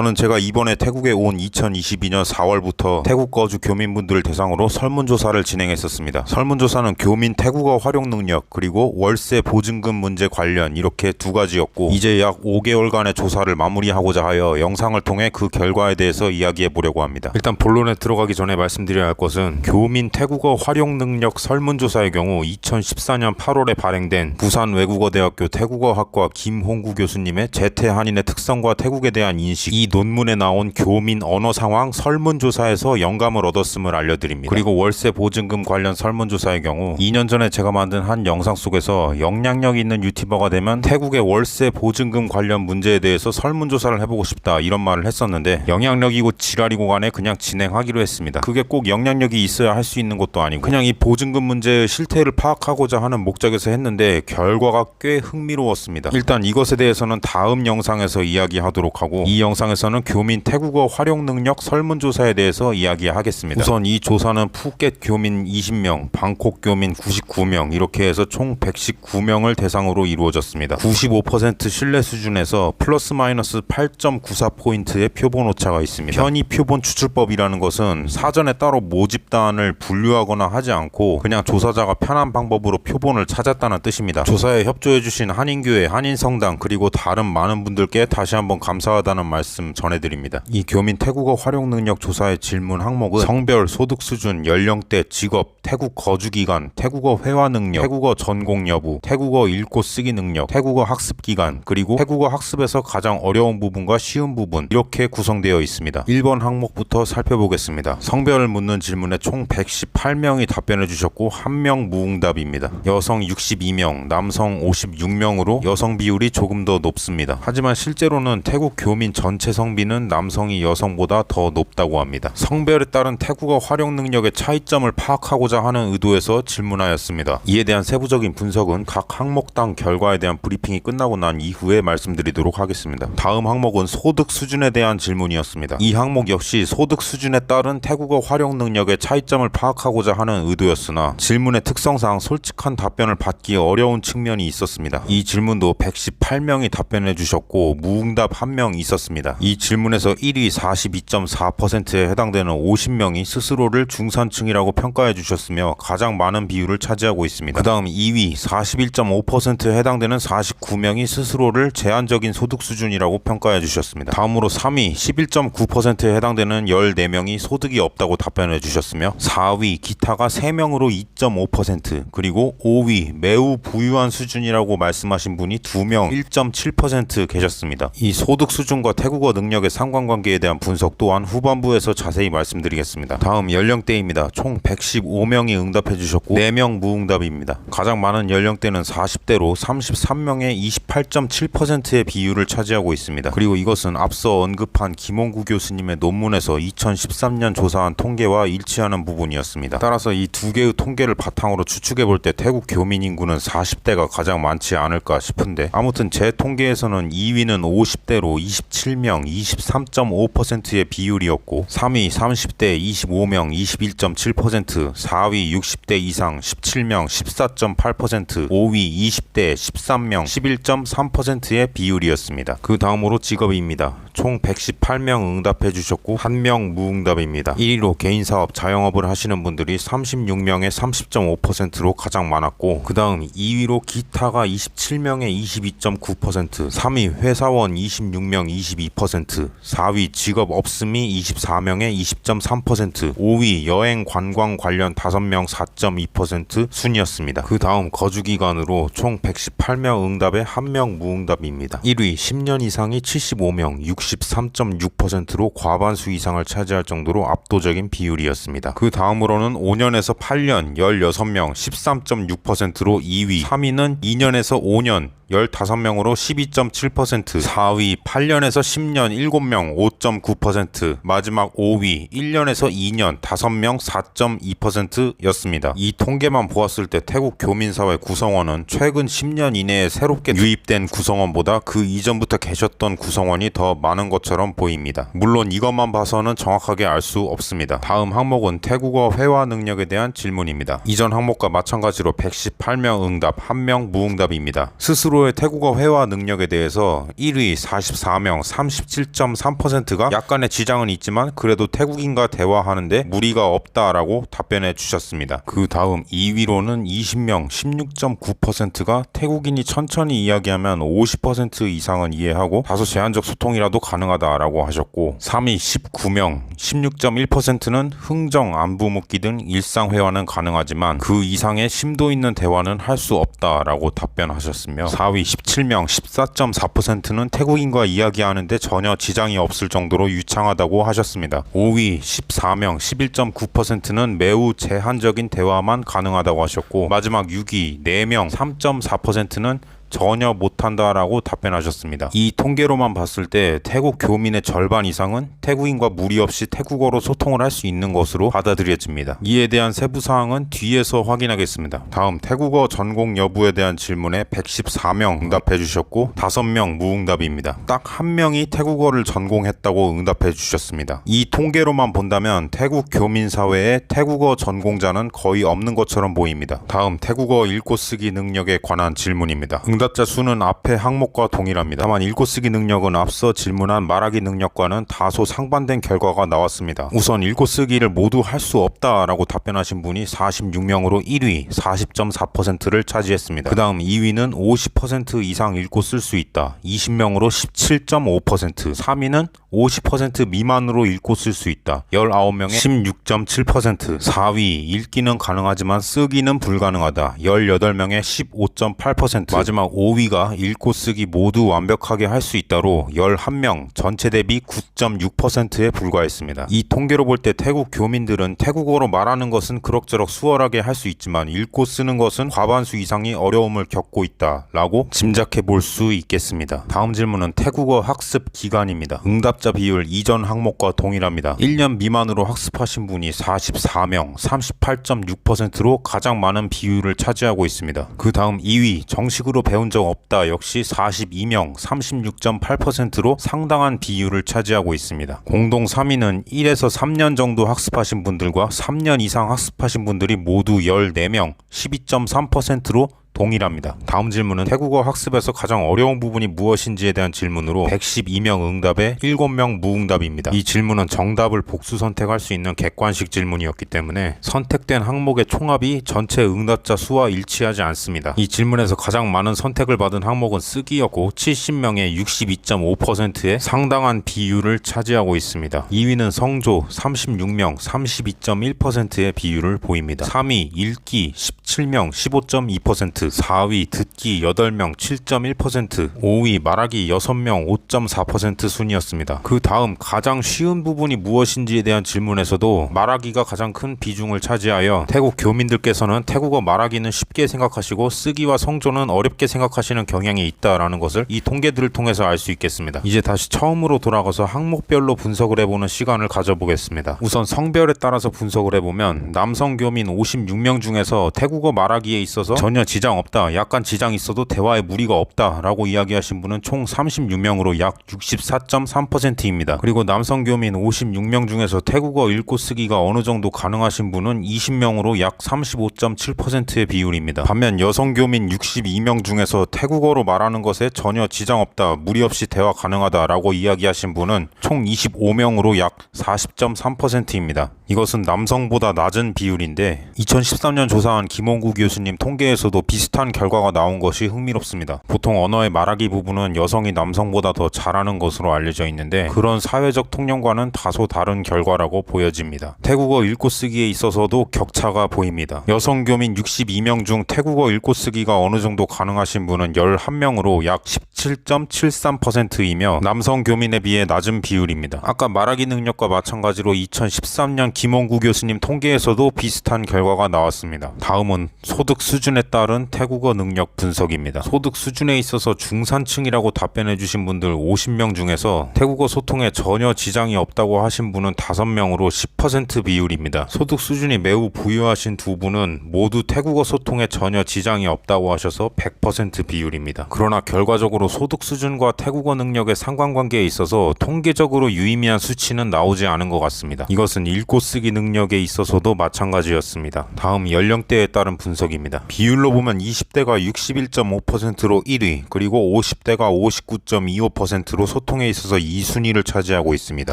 저는 제가 이번에 태국에 온 2022년 4월부터 태국 거주 교민분들을 대상으로 설문조사를 진행했었습니다. 설문조사는 교민 태국어 활용 능력 그리고 월세 보증금 문제 관련 이렇게 두 가지였고 이제 약 5개월간의 조사를 마무리하고자 하여 영상을 통해 그 결과에 대해서 이야기해 보려고 합니다. 일단 본론에 들어가기 전에 말씀드려야 할 것은 교민 태국어 활용 능력 설문조사의 경우 2014년 8월에 발행된 부산 외국어대학교 태국어학과 김홍구 교수님의 재태 한인의 특성과 태국에 대한 인식 이 논문에 나온 교민 언어 상황 설문조사에서 영감을 얻었음을 알려드립니다. 그리고 월세 보증금 관련 설문조사의 경우 2년 전에 제가 만든 한 영상 속에서 영향력 있는 유튜버가 되면 태국의 월세 보증금 관련 문제에 대해서 설문조사를 해보고 싶다 이런 말을 했었는데 영향력이고 지랄이고 간에 그냥 진행하기로 했습니다. 그게 꼭 영향력이 있어야 할 수 있는 것도 아니고 그냥 이 보증금 문제의 실태를 파악하고자 하는 목적에서 했는데 결과가 꽤 흥미로웠습니다. 일단 이것에 대해서는 다음 영상에서 이야기하도록 하고 이 영상 에서는 교민 태국어 활용 능력 설문조사에 대해서 이야기하겠습니다. 우선 이 조사는 푸켓 교민 20명, 방콕 교민 99명 이렇게 해서 총 119명을 대상으로 이루어졌습니다. 95% 신뢰 수준에서 플러스 마이너스 8.94포인트의 표본 오차가 있습니다. 현이 표본 추출법이라는 것은 사전에 따로 모집단을 분류하거나 하지 않고 그냥 조사자가 편한 방법으로 표본을 찾았다는 뜻입니다. 조사에 협조해주신 한인교회, 한인성당 그리고 다른 많은 분들께 다시 한번 감사하다는 말씀 전해드립니다. 이 교민 태국어 활용 능력 조사의 질문 항목은 성별, 소득 수준, 연령대, 직업, 태국 거주 기간, 태국어 회화 능력, 태국어 전공 여부, 태국어 읽고 쓰기 능력, 태국어 학습 기간, 그리고 태국어 학습에서 가장 어려운 부분과 쉬운 부분 이렇게 구성되어 있습니다. 1번 항목부터 살펴보겠습니다. 성별을 묻는 질문에 총 118명이 답변해 주셨고 한명 무응답입니다. 여성 62명, 남성 56명으로 여성 비율이 조금 더 높습니다. 하지만 실제로는 태국 교민 전체 성비는 남성이 여성보다 더 높다고 합니다. 성별에 따른 태국어 활용 능력의 차이점을 파악하고자 하는 의도에서 질문하였습니다. 이에 대한 세부적인 분석은 각 항목당 결과에 대한 브리핑이 끝나고 난 이후에 말씀드리도록 하겠습니다. 다음 항목은 소득 수준에 대한 질문이었습니다. 이 항목 역시 소득 수준에 따른 태국어 활용 능력의 차이점을 파악하고자 하는 의도였으나 질문의 특성상 솔직한 답변을 받기 어려운 측면이 있었습니다. 이 질문도 118명이 답변해 주셨고 무응답 1명 있었습니다. 이 질문에서 1위 42.4%에 해당되는 50명이 스스로를 중산층이라고 평가해 주셨으며 가장 많은 비율을 차지하고 있습니다. 그 다음 2위 41.5%에 해당되는 49명이 스스로를 제한적인 소득 수준이라고 평가해 주셨습니다. 다음으로 3위 11.9%에 해당되는 14명이 소득이 없다고 답변해 주셨으며 4위 기타가 3명으로 2.5% 그리고 5위 매우 부유한 수준이라고 말씀하신 분이 2명 1.7% 계셨습니다. 이 소득 수준과 태국어 능력의 상관관계에 대한 분석 또한 후반부에서 자세히 말씀드리겠습니다. 다음 연령대입니다. 총 115명이 응답해 주셨고 4명 무응답입니다. 가장 많은 연령대는 40대로 33명의 28.7%의 비율을 차지하고 있습니다. 그리고 이것은 앞서 언급한 김홍구 교수님의 논문에서 2013년 조사한 통계와 일치하는 부분이었습니다. 따라서 이 두 개의 통계를 바탕으로 추측해 볼 때 태국 교민 인구는 40대가 가장 많지 않을까 싶은데 아무튼 제 통계에서는 2위는 50대로 27명 23.5%의 비율이었고 3위 30대 25명 21.7% 4위 60대 이상 17명 14.8% 5위 20대 13명 11.3%의 비율이었습니다. 그 다음으로 직업입니다. 총 118명 응답해 주셨고 1명 무응답입니다. 1위로 개인 사업 자영업을 하시는 분들이 36명의 30.5%로 가장 많았고 그 다음 2위로 기타가 27명의 22.9% 3위 회사원 26명 22% 4위 직업 없음이 24명의 20.3% 5위 여행 관광 관련 5명 4.2% 순이었습니다. 그 다음 거주 기간으로 총 118명 응답에 1명 무응답입니다. 1위 10년 이상이 75명 63.6%로 과반수 이상을 차지할 정도로 압도적인 비율이었습니다. 그 다음으로는 5년에서 8년 16명 13.6%로 2위 3위는 2년에서 5년 15명으로 12.7%, 4위 8년에서 10년 7명 5.9%, 마지막 5위 1년에서 2년 5명 4.2%였습니다. 이 통계만 보았을 때 태국 교민사회 구성원은 최근 10년 이내에 새롭게 유입된 구성원보다 그 이전부터 계셨던 구성원이 더 많은 것처럼 보입니다. 물론 이것만 봐서는 정확하게 알 수 없습니다. 다음 항목은 태국어 회화 능력에 대한 질문입니다. 이전 항목과 마찬가지로 118명 응답, 1명 무응답입니다. 스스로의 태국어 회화 능력에 대해서 1위 44명 47.3%가 약간의 지장은 있지만 그래도 태국인과 대화하는데 무리가 없다라고 답변해 주셨습니다. 그 다음 2위로는 20명 16.9%가 태국인이 천천히 이야기하면 50% 이상은 이해하고 다소 제한적 소통이라도 가능하다라고 하셨고 3위 19명 16.1%는 흥정 안부 묻기 등 일상 회화는 가능하지만 그 이상의 심도 있는 대화는 할 수 없다라고 답변하셨으며 4위 17명 14.4%는 태국인과 이야기하는데 전혀 지장이 없을 정도로 유창하다고 하셨습니다. 5위 14명 11.9%는 매우 제한적인 대화만 가능하다고 하셨고 마지막 6위 4명 3.4%는 전혀 못한다라고 답변하셨습니다. 이 통계로만 봤을 때 태국 교민의 절반 이상은 태국인과 무리 없이 태국어로 소통을 할 수 있는 것으로 받아들여집니다. 이에 대한 세부 사항은 뒤에서 확인하겠습니다. 다음 태국어 전공 여부에 대한 질문에 114명 응답해 주셨고 5명 무응답입니다. 딱 한 명이 태국어를 전공했다고 응답해 주셨습니다. 이 통계로만 본다면 태국 교민 사회에 태국어 전공자는 거의 없는 것처럼 보입니다. 다음 태국어 읽고 쓰기 능력에 관한 질문입니다. 응답 자 수는 앞의 항목과 동일합니다. 다만 읽고 쓰기 능력은 앞서 질문한 말하기 능력과는 다소 상반된 결과가 나왔습니다. 우선 읽고 쓰기를 모두 할 수 없다라고 답변하신 분이 46명으로 1위 40.4%를 차지했습니다. 그 다음 2위는 50% 이상 읽고 쓸 수 있다 20명으로 17.5% 3위는 50% 미만으로 읽고 쓸 수 있다 19명의 16.7% 4위 읽기는 가능하지만 쓰기는 불가능하다 18명의 15.8% 마지막 5위가 읽고 쓰기 모두 완벽하게 할 수 있다로 11명 전체 대비 9.6%에 불과했습니다. 이 통계로 볼 때 태국 교민들은 태국어로 말하는 것은 그럭저럭 수월하게 할 수 있지만 읽고 쓰는 것은 과반수 이상이 어려움을 겪고 있다라고 짐작해 볼 수 있겠습니다. 다음 질문은 태국어 학습 기간입니다. 응답자 비율 이전 항목과 동일합니다. 1년 미만으로 학습하신 분이 44명 38.6%로 가장 많은 비율을 차지하고 있습니다. 그 다음 2위 정식으로 배운 적 없다 역시 42명 36.8%로 상당한 비율을 차지하고 있습니다. 공동 3위는 1에서 3년 정도 학습하신 분들과 3년 이상 학습하신 분들이 모두 14명 12.3%로 동일합니다. 다음 질문은 태국어 학습에서 가장 어려운 부분이 무엇인지에 대한 질문으로 112명 응답에 7명 무응답입니다. 이 질문은 정답을 복수 선택할 수 있는 객관식 질문이었기 때문에 선택된 항목의 총합이 전체 응답자 수와 일치하지 않습니다. 이 질문에서 가장 많은 선택을 받은 항목은 쓰기였고 70명의 62.5%의 상당한 비율을 차지하고 있습니다. 2위는 성조 36명 32.1%의 비율을 보입니다. 3위 읽기 17명 15.2% 4위 듣기 8명 7.1%, 5위 말하기 6명 5.4% 순이었습니다. 그 다음 가장 쉬운 부분이 무엇인지에 대한 질문에서도 말하기가 가장 큰 비중을 차지하여 태국 교민들께서는 태국어 말하기는 쉽게 생각하시고 쓰기와 성조는 어렵게 생각하시는 경향이 있다라는 것을 이 통계들을 통해서 알 수 있겠습니다. 이제 다시 처음으로 돌아가서 항목별로 분석을 해보는 시간을 가져보겠습니다. 우선 성별에 따라서 분석을 해보면 남성 교민 56명 중에서 태국어 말하기에 있어서 전혀 지장 없다, 약간 지장 있어도 대화에 무리가 없다라고 이야기하신 분은 총 36명으로 약 64.3%입니다. 그리고 남성 교민 56명 중에서 태국어 읽고 쓰기가 어느 정도 가능하신 분은 20명으로 약 35.7%의 비율입니다. 반면 여성 교민 62명 중에서 태국어로 말하는 것에 전혀 지장 없다, 무리 없이 대화 가능하다라고 이야기하신 분은 총 25명으로 약 40.3%입니다. 이것은 남성보다 낮은 비율인데 2013년 조사한 김원구 교수님 통계에서도 비슷한 결과가 나온 것이 흥미롭습니다. 보통 언어의 말하기 부분은 여성이 남성보다 더 잘하는 것으로 알려져 있는데 그런 사회적 통념과는 다소 다른 결과라고 보여집니다. 태국어 읽고 쓰기에 있어서도 격차가 보입니다. 여성 교민 62명 중 태국어 읽고 쓰기가 어느 정도 가능하신 분은 11명으로 약 17.73%이며 남성 교민에 비해 낮은 비율입니다. 아까 말하기 능력과 마찬가지로 2013년 김원구 교수님 통계에서도 비슷한 결과가 나왔습니다. 다음은 소득 수준에 따른 태국어 능력 분석입니다. 소득 수준에 있어서 중산층이라고 답변해 주신 분들 50명 중에서 태국어 소통에 전혀 지장이 없다고 하신 분은 5명으로 10% 비율입니다. 소득 수준이 매우 부유하신 두 분은 모두 태국어 소통에 전혀 지장이 없다고 하셔서 100% 비율입니다. 그러나 결과적으로 소득 수준과 태국어 능력의 상관관계에 있어서 통계적으로 유의미한 수치는 나오지 않은 것 같습니다. 이것은 읽고 쓰기 능력에 있어서도 마찬가지였습니다. 다음 연령대에 따른 분석입니다. 비율로 보면 20대가 61.5%로 1위, 그리고 50대가 59.25%로 소통에 있어서 2순위를 차지하고 있습니다.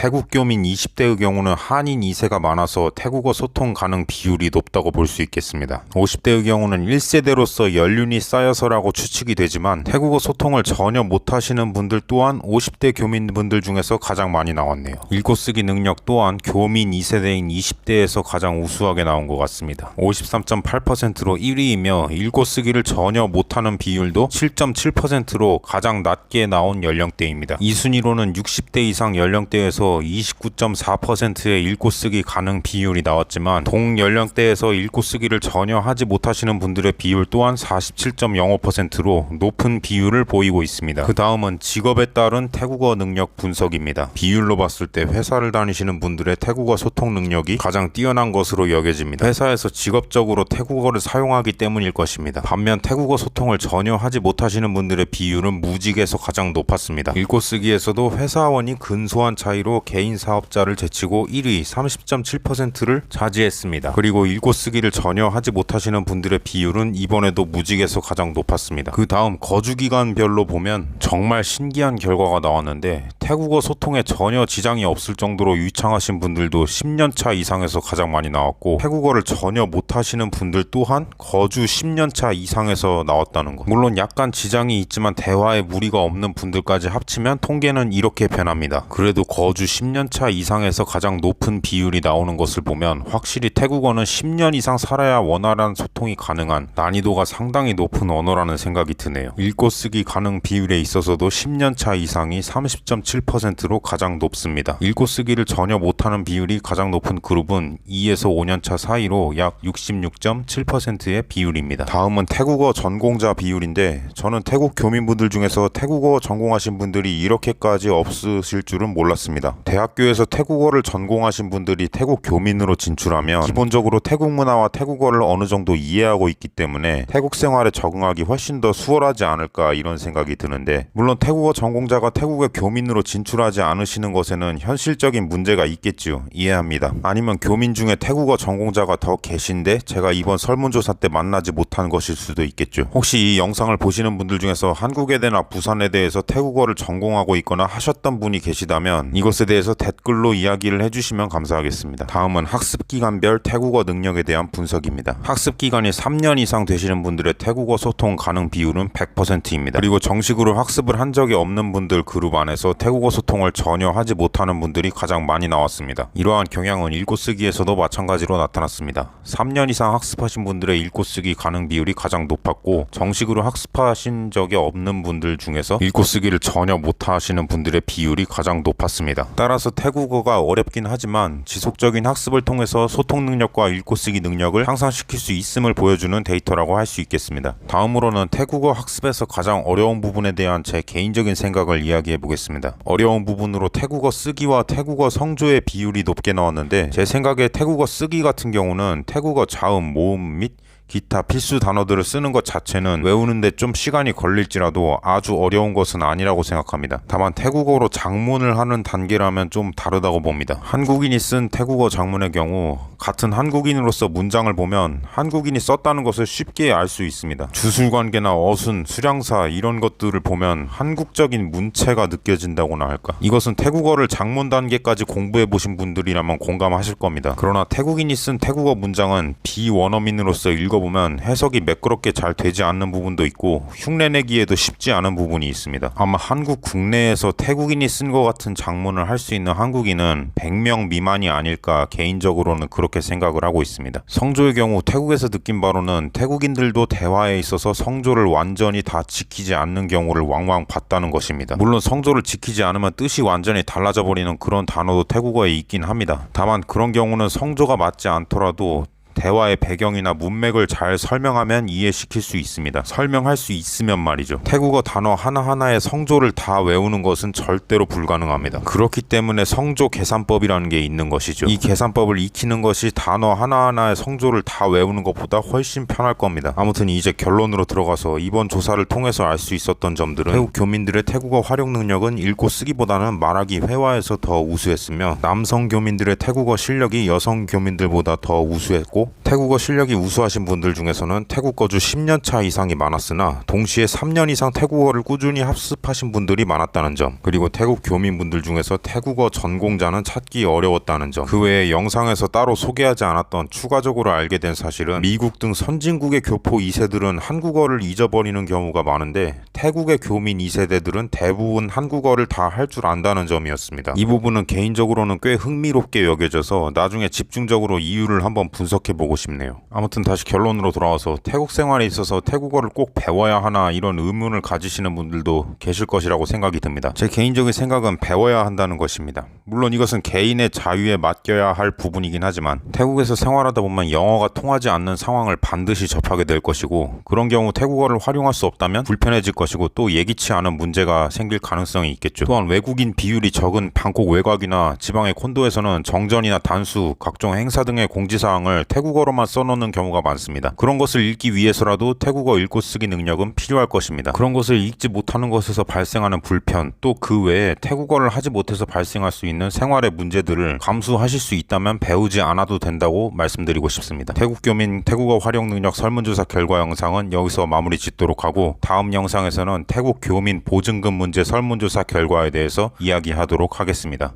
태국 교민 20대의 경우는 한인 2세가 많아서 태국어 소통 가능 비율이 높다고 볼 수 있겠습니다. 50대의 경우는 1세대로서 연륜이 쌓여서라고 추측이 되지만 태국어 소통을 전혀 못하시는 분들 또한 50대 교민분들 중에서 가장 많이 나왔네요. 읽고 쓰기 능력 또한 교민 2세대인 20대에서 가장 우수하게 나온 것 같습니다. 53.8%로 1위이며 읽고 쓰기를 전혀 못하는 비율도 7.7%로 가장 낮게 나온 연령대입니다. 2순위로는 60대 이상 연령대에서 29.4%의 읽고 쓰기 가능 비율이 나왔지만 동 연령대에서 읽고 쓰기를 전혀 하지 못하시는 분들의 비율 또한 47.05%로 높은 비율을 보이고 있습니다. 그 다음은 직업에 따른 태국어 능력 분석입니다. 비율로 봤을 때 회사를 다니시는 분들의 태국어 소통 능력이 가장 뛰어난 것으로 여겨집니다. 회사에서 직업적으로 태국어를 사용하기 때문일 것입니다. 반면 태국어 소통을 전혀 하지 못하시는 분들의 비율은 무직에서 가장 높았습니다. 읽고 쓰기에서도 회사원이 근소한 차이로 개인 사업자를 제치고 1위 30.7%를 차지했습니다. 그리고 읽고 쓰기를 전혀 하지 못하시는 분들의 비율은 이번에도 무직에서 가장 높았습니다. 그 다음 거주 기간별로 보면 정말 신기한 결과가 나왔는데 태국어 소통에 전혀 지장이 없을 정도로 유창하신 분들도 10년차 이상에서 가장 많이 나왔고 태국어를 전혀 못하시는 분들 또한 거주 10년차 이상에서 나왔다는 것. 물론 약간 지장이 있지만 대화에 무리가 없는 분들까지 합치면 통계는 이렇게 변합니다. 그래도 거주 10년차 이상에서 가장 높은 비율이 나오는 것을 보면 확실히 태국어는 10년 이상 살아야 원활한 소통이 가능한 난이도가 상당히 높은 언어라는 생각이 드네요. 읽고 쓰기 가능 비율에 있어서도 10년차 이상이 30.7%로 가장 높습니다. 읽고 쓰기를 전혀 못하는 비율이 가장 높은 그룹은 2에서 5년차 사이로 약 66.7%의 비율입니다. 다음은 태국어 전공자 비율인데 저는 태국 교민분들 중에서 태국어 전공하신 분들이 이렇게까지 없으실 줄은 몰랐습니다. 대학교에서 태국어를 전공하신 분들이 태국 교민으로 진출하면 기본적으로 태국 문화와 태국어를 어느 정도 이해하고 있기 때문에 태국 생활에 적응하기 훨씬 더 수월하지 않을까 이런 생각이 드는데 물론 태국어 전공자가 태국의 교민으로 진출하지 않으시는 것에는 현실적인 문제가 있겠지요. 이해합니다. 아니면 교민 중에 태국어 전공자가 더 계신데 제가 이번 설문조사 때 만나지 못한 것일 수도 있겠죠. 혹시 이 영상을 보시는 분들 중에서 한국에 대나 부산에 대해서 태국어를 전공하고 있거나 하셨던 분이 계시다면 이것에 대해서 댓글로 이야기를 해주시면 감사하겠습니다. 다음은 학습 기간별 태국어 능력에 대한 분석입니다. 학습 기간이 3년 이상 되시는 분들의 태국어 소통 가능 비율은 100%입니다. 그리고 정식으로 학습을 한 적이 없는 분들 그룹 안에서 태국어 소통을 전혀 하지 못하는 분들이 가장 많이 나왔습니다. 이러한 경향은 읽고 쓰기에서도 마찬가지로 나타났습니다. 3년 이상 학습하신 분들의 읽고 쓰기 가능 비율이 가장 높았고 정식으로 학습하신 적이 없는 분들 중에서 읽고 쓰기를 전혀 못하시는 분들의 비율이 가장 높았습니다. 따라서 태국어가 어렵긴 하지만 지속적인 학습을 통해서 소통 능력과 읽고 쓰기 능력을 향상시킬 수 있음을 보여주는 데이터라고 할 수 있겠습니다. 다음으로는 태국어 학습에서 가장 어려운 부분에 대한 제 개인적인 생각을 이야기해 보겠습니다. 어려운 부분으로 태국어 쓰기와 태국어 성조의 비율이 높게 나왔는데 제 생각에 태국어 쓰기 같은 경우는 태국어 자음, 모음 및 기타 필수 단어들을 쓰는 것 자체는 외우는데 좀 시간이 걸릴지라도 아주 어려운 것은 아니라고 생각합니다. 다만 태국어로 장문을 하는 단계라면 좀 다르다고 봅니다. 한국인이 쓴 태국어 장문의 경우 같은 한국인으로서 문장을 보면 한국인이 썼다는 것을 쉽게 알 수 있습니다. 주술관계나 어순, 수량사 이런 것들을 보면 한국적인 문체가 느껴진다고나 할까. 이것은 태국어를 장문 단계까지 공부해 보신 분들이라면 공감하실 겁니다. 그러나 태국인이 쓴 태국어 문장은 비원어민으로서 읽어 보면 해석이 매끄럽게 잘 되지 않는 부분도 있고 흉내내기에도 쉽지 않은 부분이 있습니다. 아마 한국 국내에서 태국인이 쓴 것 같은 장문을 할 수 있는 한국인은 100명 미만이 아닐까 개인적으로는 그렇게 생각을 하고 있습니다. 성조의 경우 태국에서 느낀 바로는 태국인들도 대화에 있어서 성조를 완전히 다 지키지 않는 경우를 왕왕 봤다는 것입니다. 물론 성조를 지키지 않으면 뜻이 완전히 달라져 버리는 그런 단어도 태국어에 있긴 합니다. 다만 그런 경우는 성조가 맞지 않더라도 대화의 배경이나 문맥을 잘 설명하면 이해시킬 수 있습니다. 설명할 수 있으면 말이죠. 태국어 단어 하나하나의 성조를 다 외우는 것은 절대로 불가능합니다. 그렇기 때문에 성조 계산법이라는 게 있는 것이죠. 이 계산법을 익히는 것이 단어 하나하나의 성조를 다 외우는 것보다 훨씬 편할 겁니다. 아무튼 이제 결론으로 들어가서 이번 조사를 통해서 알 수 있었던 점들은 태국 교민들의 태국어 활용 능력은 읽고 쓰기보다는 말하기 회화에서 더 우수했으며 남성 교민들의 태국어 실력이 여성 교민들보다 더 우수했고 태국어 실력이 우수하신 분들 중에서는 태국 거주 10년 차 이상이 많았으나 동시에 3년 이상 태국어를 꾸준히 합습하신 분들이 많았다는 점 그리고 태국 교민분들 중에서 태국어 전공자는 찾기 어려웠다는 점 그 외에 영상에서 따로 소개하지 않았던 추가적으로 알게 된 사실은 미국 등 선진국의 교포 2세들은 한국어를 잊어버리는 경우가 많은데 태국의 교민 2세대들은 대부분 한국어를 다 할 줄 안다는 점이었습니다. 이 부분은 개인적으로는 꽤 흥미롭게 여겨져서 나중에 집중적으로 이유를 한번 분석해 보고 싶네요. 아무튼 다시 결론으로 돌아와서 태국 생활에 있어서 태국어를 꼭 배워야 하나 이런 의문을 가지시는 분들도 계실 것이라고 생각이 듭니다. 제 개인적인 생각은 배워야 한다는 것입니다. 물론 이것은 개인의 자유에 맡겨야 할 부분이긴 하지만 태국에서 생활하다 보면 영어가 통하지 않는 상황을 반드시 접하게 될 것이고 그런 경우 태국어를 활용할 수 없다면 불편해질 것이고 또 예기치 않은 문제가 생길 가능성이 있겠죠. 또한 외국인 비율이 적은 방콕 외곽이나 지방의 콘도에서는 정전이나 단수, 각종 행사 등의 공지사항을 태국어로만 써놓는 경우가 많습니다. 그런 것을 읽기 위해서라도 태국어 읽고 쓰기 능력은 필요할 것입니다. 그런 것을 읽지 못하는 것에서 발생하는 불편, 또 그 외에 태국어를 하지 못해서 발생할 수 있는 생활의 문제들을 감수하실 수 있다면 배우지 않아도 된다고 말씀드리고 싶습니다. 태국 교민 태국어 활용 능력 설문조사 결과 영상은 여기서 마무리 짓도록 하고 다음 영상에서는 태국 교민 보증금 문제 설문조사 결과에 대해서 이야기하도록 하겠습니다.